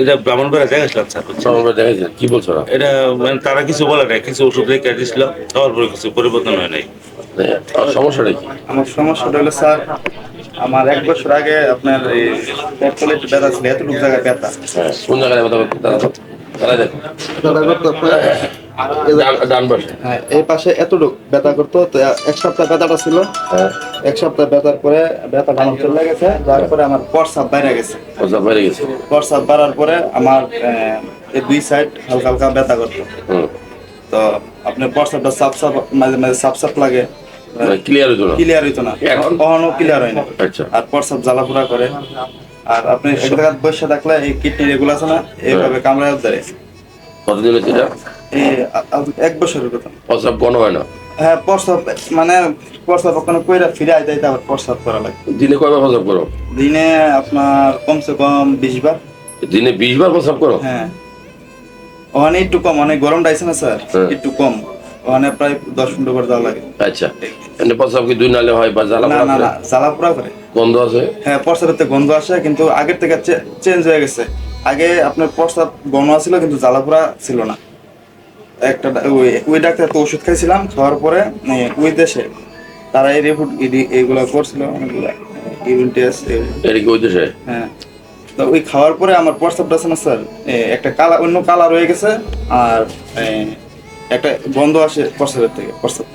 এটা ব্রাহ্মণবাড়া দেখেছিলাম স্যার বুঝছেন? দেখাইছিলেন? কি বলছো না এটা মানে তারা কিছু বলে নাই কিছু ওষুধ রেখে দিয়েছিল খাওয়ার পরে কিছু পরিবর্তন হয় নাই। আর সমস্যাটা কি? আমার সমস্যাটা হলো স্যার আমার এক বছর আগে আপনার এই পেট্রোলের ব্যথা ছিল এতটুকু জায়গায় ব্যথা। হ্যাঁ কোন জায়গায় দেখো। ব্যথা করতো আপনার ডান- ডান পাশে। হ্যাঁ এই পাশে এতটুকু ব্যথা করতো তো এক সপ্তাহ ব্যথাটা ছিল। হ্যাঁ। এক সপ্তাহ ব্যথার পরে ব্যথা ভালো চলে গেছে যার পরে আমার প্রস্রাব বাইরে গেছে। কথা বাইরে গেছে। প্রস্রাব বাড়ার পরে আমার দুই সাইড হালকা হালকা ব্যথা করতো। তো আপনার প্রস্রাবটা সাপ সাপ মাঝে মাঝে সাপ সাপ লাগে। ক্লিয়ার হইতো না? ক্লিয়ার হইতো না। এখন? কখনো ক্লিয়ার হয় না। আচ্ছা। আর জ্বালাপোড়া করে। আর আপনি এক জায়গায় বসে থাকলে এই কিডনি রেগুলো আছে না এইভাবে কামড়ায় ধরে কতদিন হচ্ছে এক বছরের কথা। প্রস্রাব কোনো হয় না? হ্যাঁ প্রস্রাব মানে প্রস্রাব কইরা ফিরে আইতে আইতে আবার প্রস্রাব করা লাগে। দিনে কয়বার প্রস্রাব করো? দিনে আপনার কমসে কম বিশ বার দিনে বিশ বার প্রস্রাব করো? হ্যাঁ। ওখানে একটু কম অনেক গরম ডাইছে না স্যার? হ্যাঁ। একটু কম। ওখানে প্রায় দশ পনেরো বার যাওয়া লাগে। আচ্ছা। এমনি প্রস্রাব কি দুই নালে হয় বা জ্বালা না না করে? জ্বালাপোড়া করে। গন্ধ আছে হ্যাঁ গন্ধ আসে কিন্তু আগের থেকে চেঞ্জ হয়ে গেছে। আগে আপনার প্রস্রাব গন্ধ ছিল কিন্তু জ্বালাপোড়া ছিল না। একটা ওই ওই ডাক্তার তো ওষুধ খাইছিলাম খাওয়ার পরে এ, ওই দেশে তারা এই রিপোর্ট এইগুলো করছিল অনেকগুলো ইউরিন টেস্ট এটা কি ওই দেশে? হ্যাঁ। তো ওই খাওয়ার পরে আমার প্রস্তাবটা আছে না স্যার? একটা কালা অন্য কালার রয়ে গেছে আর একটা গন্ধ আসে প্রস্রাবের থেকে প্রস্তাব।